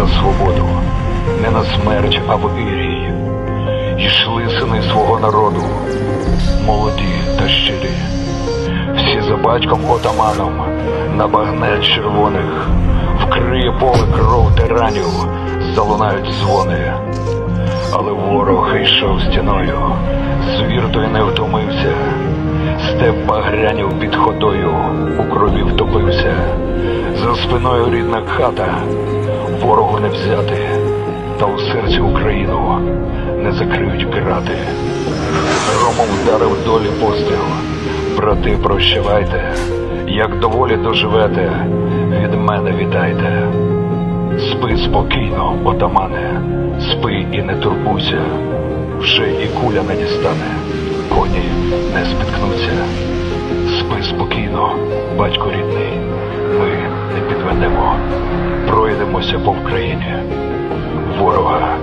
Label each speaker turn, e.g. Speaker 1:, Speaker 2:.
Speaker 1: за свободу, не на смерть, а в ірій. Йшли сини свого народу, молоді та щирі, всі за батьком отаманом на багнет червоних, вкриє поле кров тиранів, залунають дзвони. Але ворог йшов стіною, звір той не втомився, степ багрянів під ходою, у крові втопився, за спиною рідна хата, не взяти, та у серці Україну не закриють крати. Громом вдарив долі постріл, брати, прощавайте, як доволі доживете, від мене вітайте. Спи спокійно, отамане, спи і не турбуйся, вже і куля не дістане, коні не спіткнуться. Спи спокійно, батько рідний, доведемо, пройдемося по Україні. Ворога